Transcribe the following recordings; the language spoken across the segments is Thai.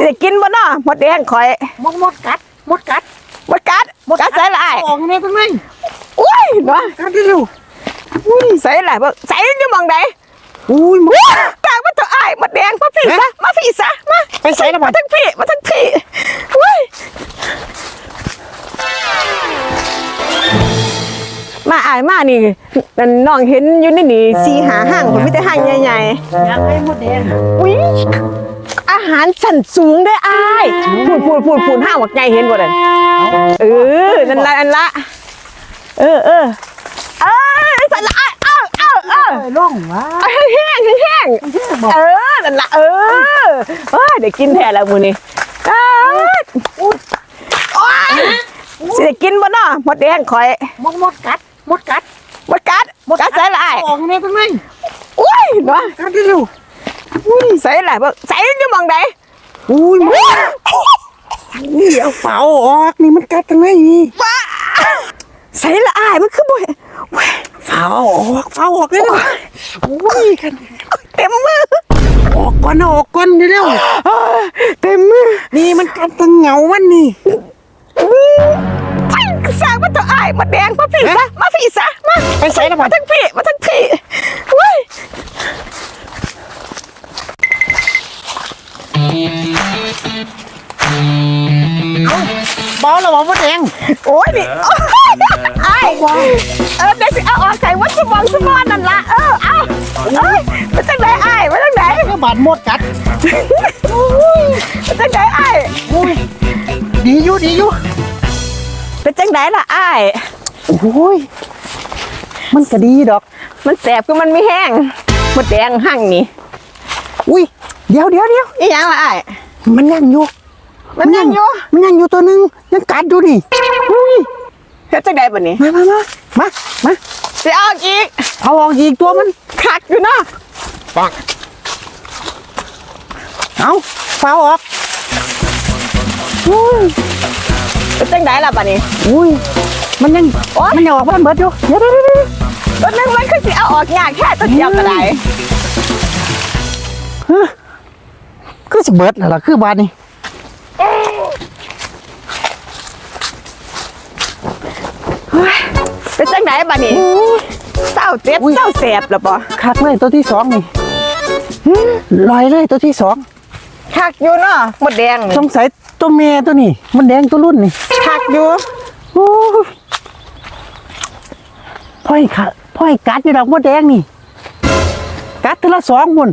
สิได้กินบ่เนาะหมดแดงข่อยมดมดกัดมดกัดหมดกัดกัดใส่ละอ้ายออกในตรงนั้นอุ้ยเนาะกัดเร็วอุ้ยใส่ละเบิ่งใส่อยู่หมองใดอุ้ยมดว้าตากมาเถอะอ้ายหมดแดงมาพี่ซะมาพี่ซะมาไปใส่ละบัมาดทั้งพี่มาทั้งพี่อุ้ยมาอ้ายมานี่นั่นน้องเห็นอยู่ในนี่สีหาห้างผมมีแต่ห้างใหญ่ๆอยากให้มดแดงอุ้ยอา หารชั้นสูงได้ออ้ายพูดพูดพูดพูดห้างวักไงเห็นบ่นั่นเออนั่นละนั่นละเออเออเออสั่นละอ้ายเออเออเออเอ้ยล่องวะเอาแห้งๆแห้งๆเออนั่นละเออเอ้ยเดี๋ยวกินแท้แล้วมื้อนี้อ้ายโอ้ยสิได้กินบ่เนาะหมดแดงข่อยมดมดกัดมดกัดหมดกัดกัดใส่ละอ้ายออกในตรงนั้นอุ้ยเนาะกัดเร็ว อุ้ยใส่ละเบิ่งใส่อยู่หม่องใดอุ้ยมดนี่เอาเฝ้าออกนี่มันกัดตรงไหนนี่ว้าใส่ละอายมันคือบ่เห็นเว้ยเฝ้าออกเฝ้าออกเลยนะอุ้ยกันเต็มมือออกก่อนนะออกก่อนเร็วเออเต็มมือๆนี่มันกัดตรงเหงามันนี่ไปสร้างมันตัวอายมาแดงมาพี่ซะมาพี่ซะมาไปใส่ละบัมาดทั้งพี่มาทั้งพี่เว้ย บอลละบ่มดแดงโอ้ยนี่โอ๊ยอายเออเดี๋ยวสิเอาออกใส่วัดสมองสมองนั่นละเออเอาเอ้ยมาจังไหนอายมาจังไหนก็บาดมดกัดมาจังไหนอายอุ้ยดีอยู่ดีอยู่เป็นจังไหนล่ะอายโอ้ยมันก็ดีดอก มันแสบคือมันไม่แห้งหมดแดงหั่งนี่อุ้ยเดี๋ยวเดี๋ยวเดี๋ยวอีหยังล่ะอายมันยังอยู่ มันยังอยู่มันยังอยู่ตัวหนึงยังกัดอยู่นี่อุ้ยเฮ็ดจังได๋บัดนี้มามามามามาสิออกอีกเอาออกอีกตัวมันคักอยู่เนาะเอาเฝ้าออกเป็นจังได๋ล่ะบัดนี้ อุ้ยมันยังโอ๊ย มันยังออกบ้านเบิดอยู่เดี๋ยวเดี๋ยวเดี๋ยวเดี๋ยวตัวนึงมันคือสิเอาออกยากแค่ตัวเดียวก็ได้คือสิเบิดแล้วล่ะคือบาดนี่ เฮ้ยเป็นจั งได๋บัดนี้เศร้าเจ็บเศร้าแสบแล้วบ่คักเลยตัวที่สองนี่ลอยเลยตัวที่สองคักอยู่เนาะหมดแดงสงสัยตัวเมียตัวนี้ มันแดงตัวรุ่นนี่คักอยู่โอ้ยพ่อยขาพ่อยกัดอยู่ดอกมดแดงนี่ กัดทีละสองมุน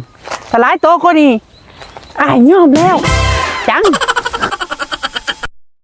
แต่หลายโตวก็นี่อายยอมแล้ว จัง